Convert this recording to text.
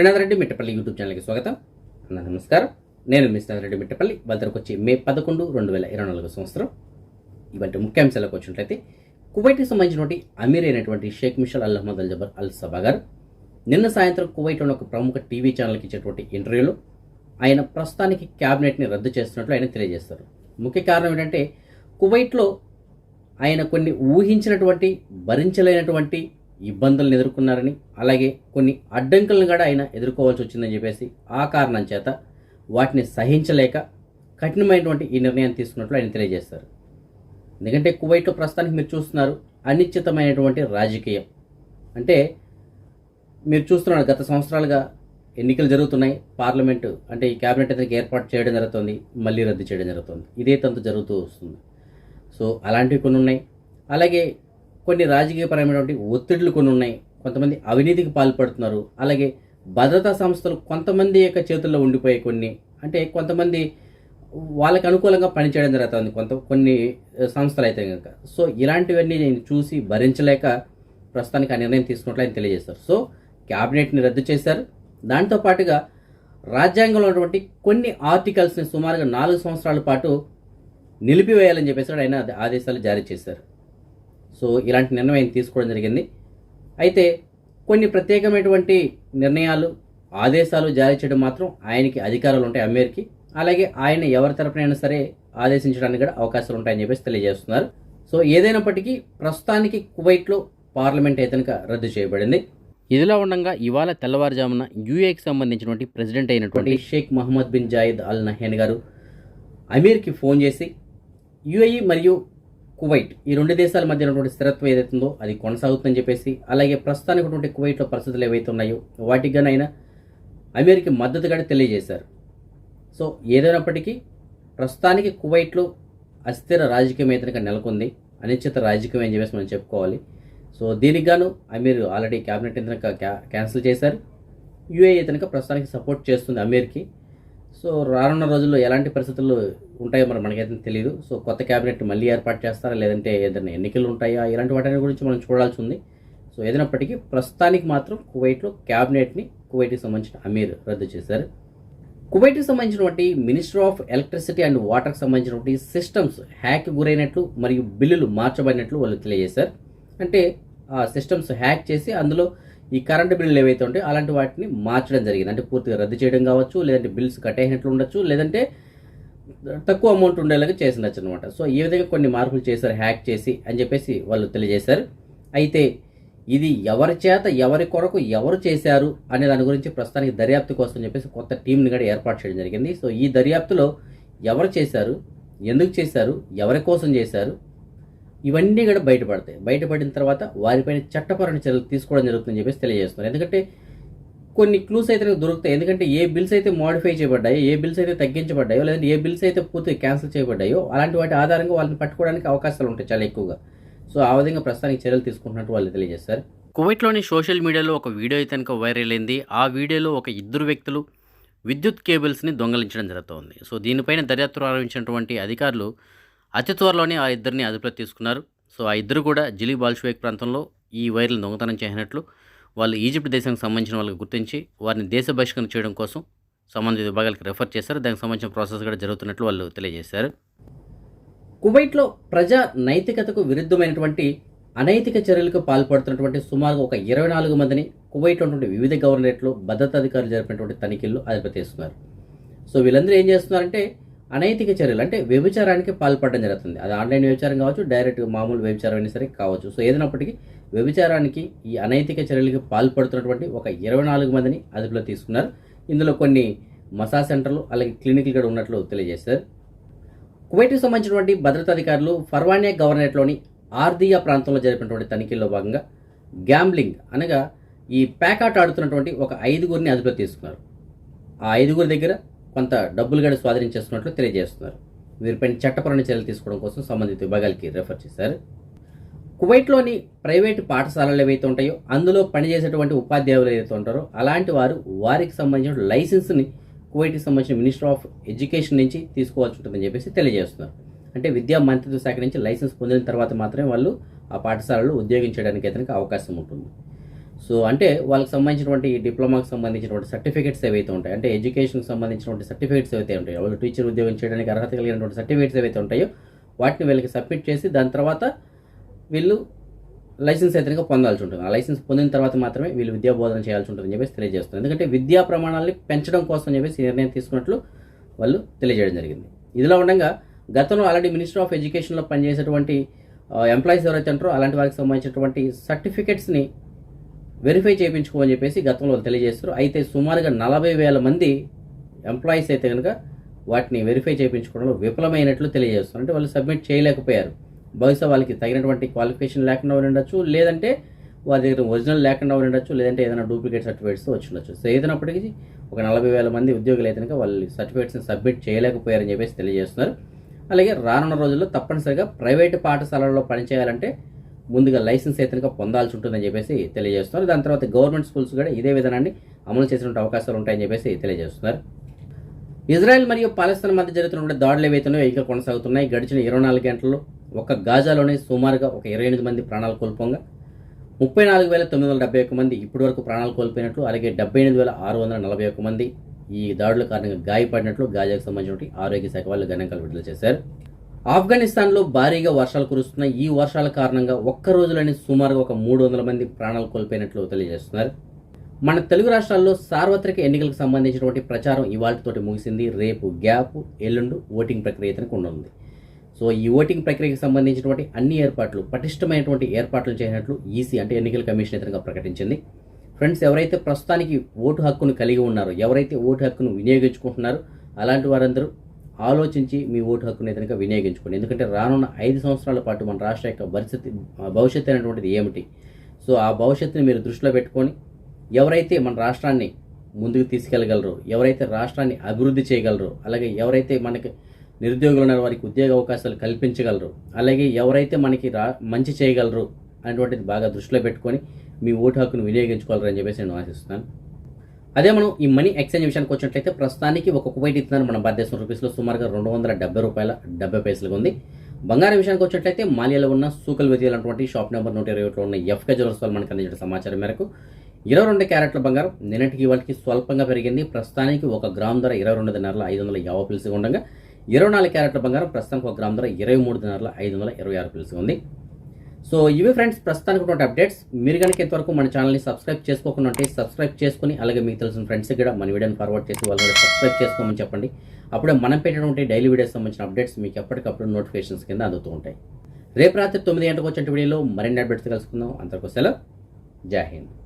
Srinath Reddy Mittapalli YouTube ఛానల్కి స్వాగతం. అన్న నమస్కారం. నేను మీ శ్రీనాథ్ రెడ్డి మిట్టపల్లి. వాళ్ళకి వచ్చి మే పదకొండు రెండు వేల ఇరవై నాలుగు సంవత్సరం. ఇవంటి ముఖ్యాంశాలకు వచ్చినట్లయితే కువైట్కి సంబంధించినటువంటి అమీర్ అయినటువంటి Sheikh Mishal Al Al Jaber Al Sabah గారు నిన్న సాయంత్రం కువైట్లోని ఒక ప్రముఖ టీవీ ఛానల్కి ఇచ్చేటువంటి ఇంటర్వ్యూలో ఆయన ప్రస్తుతానికి క్యాబినెట్ని రద్దు చేస్తున్నట్లు ఆయన తెలియజేస్తారు. ముఖ్య కారణం ఏంటంటే కువైట్లో ఆయన కొన్ని ఊహించినటువంటి భరించలేనటువంటి ఇబ్బందులను ఎదుర్కొన్నారని అలాగే కొన్ని అడ్డంకులను కూడా ఆయన ఎదుర్కోవాల్సి వచ్చిందని చెప్పేసి ఆ కారణం చేత వాటిని సహించలేక కఠినమైనటువంటి ఈ నిర్ణయం తీసుకున్నట్లు ఆయన తెలియజేస్తారు. ఎందుకంటే కువైట్లో ప్రస్తుతానికి మీరు చూస్తున్నారు అనిశ్చితమైనటువంటి రాజకీయం. అంటే మీరు చూస్తున్నారు గత సంవత్సరాలుగా ఎన్నికలు జరుగుతున్నాయి. పార్లమెంటు అంటే ఈ క్యాబినెట్ అయితే ఏర్పాటు చేయడం జరుగుతుంది మళ్ళీ రద్దు చేయడం జరుగుతుంది. ఇదే తంతు జరుగుతూ వస్తుంది. సో అలాంటివి కొన్ని ఉన్నాయి. అలాగే కొన్ని రాజకీయపరమైనటువంటి ఒత్తిడులు కొన్ని ఉన్నాయి. కొంతమంది అవినీతికి పాల్పడుతున్నారు. అలాగే భద్రతా సంస్థలు కొంతమంది యొక్క చేతుల్లో ఉండిపోయే కొన్ని అంటే కొంతమంది వాళ్ళకి అనుకూలంగా పనిచేయడం జరుగుతుంది. కొంత కొన్ని సంస్థలు అయితే కనుక. సో ఇలాంటివన్నీ నేను చూసి భరించలేక ప్రస్తుతానికి ఆ నిర్ణయం తీసుకున్నట్లు ఆయన తెలియజేశారు సో క్యాబినెట్ని రద్దు చేశారు. దాంతో పాటుగా రాజ్యాంగంలో ఉన్నటువంటి కొన్ని ఆర్టికల్స్ని సుమారుగా నాలుగు సంవత్సరాల పాటు నిలిపివేయాలని చెప్పేసి ఆయన ఆదేశాలు జారీ చేశారు. సో ఇలాంటి నిర్ణయం ఆయన తీసుకోవడం జరిగింది. అయితే కొన్ని ప్రత్యేకమైనటువంటి నిర్ణయాలు ఆదేశాలు జారీ చేయడం మాత్రం ఆయనకి అధికారాలు ఉంటాయి అమీర్కి. అలాగే ఆయన ఎవరి తరపునైనా సరే ఆదేశించడానికి కూడా అవకాశాలు ఉంటాయని చెప్పేసి తెలియజేస్తున్నారు. సో ఏదైనప్పటికీ ప్రస్తుతానికి కువైట్లో పార్లమెంట్ అయితే రద్దు చేయబడింది. ఇదిలా ఉండగా ఇవాళ తెల్లవారుజామున యూఏకి సంబంధించినటువంటి ప్రెసిడెంట్ అయినటువంటి Sheikh Mohammed bin Zayed Al Nahyan గారు అమీర్కి ఫోన్ చేసి యుఏఈ మరియు కువైట్. ఈ రెండు దేశాల మధ్య ఉన్నటువంటి స్థిరత్వం ఏదైతుందో అది కొనసాగుతుందని చెప్పేసి అలాగే ప్రస్తుతానికి ఉన్నటువంటి కువైట్లో పరిస్థితులు ఏవైతే ఉన్నాయో వాటికి గాను ఆయన అమీర్కి మద్దతుగా తెలియజేశారు. సో ఏదైనప్పటికీ ప్రస్తుతానికి కువైట్లో అస్థిర రాజకీయం అయితే నెలకొంది. అనిశ్చిత రాజకీయం అని చెప్పేసి మనం చెప్పుకోవాలి. సో దీనికి గాను అమీర్ ఆల్రెడీ క్యాబినెట్ కనుక క్యాన్సిల్ చేశారు. యుఏఈ కనుక ప్రస్తుతానికి సపోర్ట్ చేస్తుంది అమీర్కి. సో రానున్న రోజుల్లో ఎలాంటి పరిస్థితులు ఉంటాయో మరి మనకైతే తెలియదు సో కొత్త క్యాబినెట్ మళ్ళీ ఏర్పాటు చేస్తారా? లేదంటే ఏదైనా ఎన్నికలు ఉంటాయా? ఇలాంటి వాటి గురించి మనం చూడాల్సి ఉంది. సో ఏదైనప్పటికీ ప్రస్తుతానికి మాత్రం కువైట్లో క్యాబినెట్ని కువైట్కి సంబంధించిన అమీర్ రద్దు చేశారు. కువైట్కి సంబంధించినటువంటి మినిస్టర్ ఆఫ్ ఎలక్ట్రిసిటీ అండ్ వాటర్కి సంబంధించినటువంటి సిస్టమ్స్ హ్యాక్ గురైనట్లు మరియు బిల్లులు మార్చబడినట్లు వాళ్ళు తెలియజేశారు. అంటే ఆ సిస్టమ్స్ హ్యాక్ చేసి అందులో ఈ కరెంటు బిల్లులు ఏవైతే ఉంటాయో అలాంటి వాటిని మార్చడం జరిగింది. అంటే పూర్తిగా రద్దు చేయడం కావచ్చు లేదంటే బిల్స్ కట్టేసినట్లు ఉండొచ్చు లేదంటే తక్కువ అమౌంట్ ఉండేలాగా చేసిండొచ్చు అనమాట సో ఈ విధంగా కొన్ని మార్పులు చేశారు హ్యాక్ చేసి అని చెప్పేసి వాళ్ళు తెలియజేశారు. అయితే ఇది ఎవరి చేత ఎవరి కొరకు ఎవరు చేశారు అనే దాని గురించి ప్రస్తుతానికి దర్యాప్తు కోసం చెప్పేసి కొత్త టీంని కూడా ఏర్పాటు చేయడం జరిగింది. సో ఈ దర్యాప్తులో ఎవరు చేశారు ఎందుకు చేశారు ఎవరి కోసం చేశారు ఇవన్నీ కూడా బయటపడతాయి. బయటపడిన తర్వాత వారిపైన చట్టపరమైన చర్యలు తీసుకోవడం జరుగుతుందని చెప్పేసి తెలియజేస్తున్నారు. ఎందుకంటే కొన్ని క్లూస్ అయితే నాకు దొరుకుతాయి. ఎందుకంటే ఏ బిల్స్ అయితే మోడిఫై చేయబడ్డాయో ఏ బిల్స్ అయితే తగ్గించబడ్డాయో లేదంటే ఏ బిల్స్ అయితే పూర్తిగా క్యాన్సిల్ చేయబడ్డాయో అలాంటి వాటి ఆధారంగా వాళ్ళని పట్టుకోవడానికి అవకాశాలు ఉంటాయి చాలా ఎక్కువగా. సో ఆ విధంగా ప్రస్తుతానికి చర్యలు తీసుకుంటున్నట్టు వాళ్ళు తెలియజేస్తారు. కువైట్లోని సోషల్ మీడియాలో ఒక వీడియో అయితే కనుక వైరల్ అయింది. ఆ వీడియోలో ఒక ఇద్దరు వ్యక్తులు విద్యుత్ కేబుల్స్ని దొంగలించడం జరుగుతోంది. సో దీనిపైన దర్యాప్తు ప్రారంభించినటువంటి అధికారులు అతి త్వరలోనే ఆ ఇద్దరిని అదుపులో తీసుకున్నారు. సో ఆ ఇద్దరు కూడా జిలీ బాల్షువేక్ ప్రాంతంలో ఈ వైర్లను దొంగతనం చేసినట్లు వాళ్ళు ఈజిప్ట్ దేశానికి సంబంధించిన వాళ్ళకి గుర్తించి వారిని దేశ బహిష్కరణ చేయడం కోసం సంబంధిత విభాగాలకు రెఫర్ చేశారు. దానికి సంబంధించిన ప్రాసెస్ కూడా జరుగుతున్నట్లు వాళ్ళు తెలియజేశారు. కువైట్లో ప్రజా నైతికతకు విరుద్ధమైనటువంటి అనైతిక చర్యలకు పాల్పడుతున్నటువంటి సుమారుగా ఒక ఇరవై నాలుగు మందిని కువైట్లో ఉన్నటువంటి వివిధ గవర్నరేట్లు భద్రతా అధికారులు జరిపినటువంటి తనిఖీల్లో అదుపు తీస్తున్నారు. సో వీళ్ళందరూ ఏం చేస్తున్నారంటే అనైతిక చర్యలు అంటే వ్యభిచారానికి పాల్పడడం జరుగుతుంది. అది ఆన్లైన్ వ్యభిచారం కావచ్చు డైరెక్ట్ మామూలు వ్యభిచారం అయినా సరే కావచ్చు. సో ఏదైనప్పటికీ వ్యభిచారానికి ఈ అనైతిక చర్యలకు పాల్పడుతున్నటువంటి ఒక ఇరవై నాలుగు మందిని అదుపులో తీసుకున్నారు. ఇందులో కొన్ని మసాజ్ సెంటర్లు అలాగే క్లినిక్లు కూడా ఉన్నట్లు తెలియజేశారు. కువైట్కి సంబంధించినటువంటి భద్రతా అధికారులు ఫర్వానియా గవర్నరేట్లోని ఆర్దియా ప్రాంతంలో జరిపినటువంటి తనిఖీల్లో భాగంగా గ్యాంబ్లింగ్ అనగా ఈ ప్యాకాట్ ఆడుతున్నటువంటి ఒక ఐదుగురిని అదుపులో తీసుకున్నారు. ఆ ఐదుగురి దగ్గర కొంత డబ్బులు గడి స్వాధీనం చేస్తున్నట్లు తెలియజేస్తున్నారు. వీరిపైన చట్టపరమైన చర్యలు తీసుకోవడం కోసం సంబంధిత విభాగాలకి రెఫర్ చేశారు. కువైట్లోని ప్రైవేటు పాఠశాలలు ఏవైతే ఉంటాయో అందులో పనిచేసేటువంటి ఉపాధ్యాయులు ఏవైతే ఉంటారో అలాంటి వారు వారికి సంబంధించిన లైసెన్స్ని కువైట్కి సంబంధించిన మినిస్టర్ ఆఫ్ ఎడ్యుకేషన్ నుంచి తీసుకోవాల్సి ఉంటుందని చెప్పేసి తెలియజేస్తున్నారు. అంటే విద్యా మంత్రిత్వ శాఖ నుంచి లైసెన్స్ పొందిన తర్వాత మాత్రమే వాళ్ళు ఆ పాఠశాలలో ఉద్యోగించడానికి అతనికి అవకాశం ఉంటుంది. సో అంటే వాళ్ళకి సంబంధించినటువంటి డిప్లొమాకి సంబంధించినటువంటి సర్టిఫికేట్స్ ఏవైతే ఉంటాయి అంటే ఎడ్యుకేషన్కి సంబంధించినటువంటి సర్టిఫికేట్స్ ఏవైతే ఉంటాయో వాళ్ళు టీచర్ ఉద్యోగం చేయడానికి అర్హత కలిగినటువంటి సర్టిఫికేట్స్ ఏవైతే ఉంటాయో వాటిని వీళ్ళకి సబ్మిట్ చేసి దాని తర్వాత వీళ్ళు లైసెన్స్ అయితే పొందాల్సి ఉంటుంది. ఆ లైసెన్స్ పొందిన తర్వాత మాత్రమే వీళ్ళు విద్యా బోధన చేయాల్సి ఉంటుందని చెప్పేసి తెలియజేస్తుంది. ఎందుకంటే విద్యా ప్రమాణాలని పెంచడం కోసం చెప్పేసి నిర్ణయం తీసుకున్నట్లు వాళ్ళు తెలియజేయడం జరిగింది. ఇదిలా ఉండగా గతంలో ఆల్రెడీ మినిస్టర్ ఆఫ్ ఎడ్యుకేషన్లో పనిచేసేటువంటి ఎంప్లాయీస్ ఎవరైతే ఉంటారో అలాంటి వారికి సంబంధించినటువంటి సర్టిఫికెట్స్ని వెరిఫై చేయించుకోమని చెప్పేసి గతంలో వాళ్ళు తెలియజేస్తారు. అయితే సుమారుగా నలభై వేల మంది ఎంప్లాయీస్ అయితే కనుక వాటిని వెరిఫై చేయించుకోవడంలో విఫలమైనట్లు తెలియజేస్తున్నారు అంటే వాళ్ళు సబ్మిట్ చేయలేకపోయారు. బహుశా వాళ్ళకి తగినటువంటి క్వాలిఫికేషన్ లేకుండా ఉండొచ్చు లేదంటే వారి దగ్గర ఒరిజినల్ లేకుండా ఉండొచ్చు లేదంటే ఏదైనా డూప్లికేట్ సర్టిఫికేట్స్ వచ్చి ఉండొచ్చు. సో ఏదైనప్పటికీ ఒక నలభై వేల మంది ఉద్యోగులు అయితే కనుక వాళ్ళు సర్టిఫికేట్స్ని సబ్మిట్ చేయలేకపోయారని చెప్పేసి తెలియజేస్తున్నారు. అలాగే రానున్న రోజుల్లో తప్పనిసరిగా ప్రైవేటు పాఠశాలల్లో పనిచేయాలంటే ముందుగా లైసెన్స్ అయితే పొందాల్సి ఉంటుందని చెప్పేసి తెలియజేస్తున్నారు. దాని తర్వాత గవర్నమెంట్ స్కూల్స్ కూడా ఇదే విధానాన్ని అమలు చేసినటువంటి అవకాశాలు ఉంటాయని చెప్పేసి తెలియజేస్తున్నారు. ఇజ్రాయెల్ మరియు పాలస్తీన్ మధ్య జరుగుతున్న దాడులు ఏవైతేనో ఇక కొనసాగుతున్నాయి. గడిచిన ఇరవై నాలుగు గంటల్లో ఒక గాజాలోనే సుమారుగా ఒక ఇరవై ఎనిమిది మంది ప్రాణాలు కోల్పోగా ముప్పై నాలుగు వేల తొమ్మిది వందల డెబ్బై ఒక్క మంది ఇప్పటి వరకు ప్రాణాలు కోల్పోయినట్లు అలాగే డెబ్బై ఎనిమిది వేల ఆరు వందల నలభై ఒక్క మంది ఈ దాడుల కారణంగా గాయపడినట్లు గాజాకు సంబంధించిన ఆరోగ్య శాఖ వాళ్ళు గణాంకాలు విడుదల చేశారు. ఆఫ్ఘనిస్తాన్లో భారీగా వర్షాలు కురుస్తున్నాయి. ఈ వర్షాల కారణంగా ఒక్క రోజులోనే సుమారుగా ఒక మూడు వందల మంది ప్రాణాలు కోల్పోయినట్లు తెలియజేస్తున్నారు. మన తెలుగు రాష్ట్రాల్లో సార్వత్రిక ఎన్నికలకు సంబంధించినటువంటి ప్రచారం ఇవాళతోటి ముగిసింది. రేపు గ్యాప్ ఎల్లుండు ఓటింగ్ ప్రక్రియ అయితే ఉండనుంది సో ఈ ఓటింగ్ ప్రక్రియకు సంబంధించినటువంటి అన్ని ఏర్పాట్లు పటిష్టమైనటువంటి ఏర్పాట్లు చేసినట్లు ఈసీ అంటే ఎన్నికల కమిషన్ ఇతరంగా ప్రకటించింది. ఫ్రెండ్స్ ఎవరైతే ప్రస్తుతానికి ఓటు హక్కును కలిగి ఉన్నారో ఎవరైతే ఓటు హక్కును వినియోగించుకుంటున్నారో అలాంటి వారందరూ ఆలోచించి మీ ఓటు హక్కును కనుక వినియోగించుకోండి. ఎందుకంటే రానున్న ఐదు సంవత్సరాల పాటు మన రాష్ట్ర యొక్క పరిస్థితి భవిష్యత్తు అనేటువంటిది ఏమిటి? సో ఆ భవిష్యత్తుని మీరు దృష్టిలో పెట్టుకొని ఎవరైతే మన రాష్ట్రాన్ని ముందుకు తీసుకెళ్ళగలరో ఎవరైతే రాష్ట్రాన్ని అభివృద్ధి చేయగలరో అలాగే ఎవరైతే మనకి నిరుద్యోగులు ఉన్న వారికి ఉద్యోగ అవకాశాలు కల్పించగలరు అలాగే ఎవరైతే మనకి రా మంచి చేయగలరు అనేటువంటిది బాగా దృష్టిలో పెట్టుకొని మీ ఓటు హక్కును వినియోగించుకోవాలని చెప్పేసి నేను ఆశిస్తున్నాను. అదే మనం ఈ మనీ ఎక్స్చేంజ్ విషయానికి వచ్చినట్లయితే ప్రస్తుతానికి ఒక కువైట్ ఇస్తున్నారు మన భారతదేశం రూపీస్లో సుమారుగా రెండు వందల డెబ్బై రూపాయల డెబ్బై పైసలుగా ఉంది. బంగారం విషయానికి వచ్చినట్లయితే మాలియాలో ఉన్న సూకల్ వెతియాలు అటువంటి షాప్ నెంబర్ నూట ఇరవై ఒకటిలో ఉన్న ఎఫ్కే జ్యువెల్స్ వాళ్ళు మనకు అందించిన సమాచారం మేరకు ఇరవై రెండు క్యారెట్ల బంగారం నిన్నటికి వాళ్ళకి స్వల్పంగా పెరిగింది. ప్రస్తుతానికి ఒక గ్రామ్ ధర ఇరవై రెండు దినారుల ఐదు వందల యాభై పిలుసుగా ఉండగా ఇరవై నాలుగు క్యారెట్ల బంగారం ప్రస్తుతానికి ఒక గ్రామ్ ధర ఇరవై మూడు దినారుల ఐదు వందల ఇరవై ఆరు పిలుసుగా ఉంది. సో ఇవి ఫ్రెండ్స్ ప్రస్తుతానికి ఉన్నటువంటి అప్డేట్స్. మీరు కనుక ఇంతవరకు మన ఛానల్ని సబ్స్క్రైబ్ చేసుకోకుండా ఉంటే సబ్స్క్రైబ్ చేసుకుని అలాగే మీకు తెలిసిన ఫ్రెండ్స్కి కూడా మన వీడియోని ఫార్వర్డ్ చేసి వాళ్ళు కూడా సబ్స్క్రైబ్ చేసుకోమని చెప్పండి. అప్పుడే మనం పెట్టినటువంటి డైలీ వీడియోస్ సంబంధించిన అప్డేట్స్ మీకు ఎప్పటికప్పుడు నోటిఫికేషన్స్ కింద అందుతూ ఉంటాయి. రేపు రాత్రి తొమ్మిది గంటలకు వచ్చిన వీడియోలో మరిన్ని అప్డేట్స్ కలుసుకుందాం. అంతకు సెలవు. జై హింద్.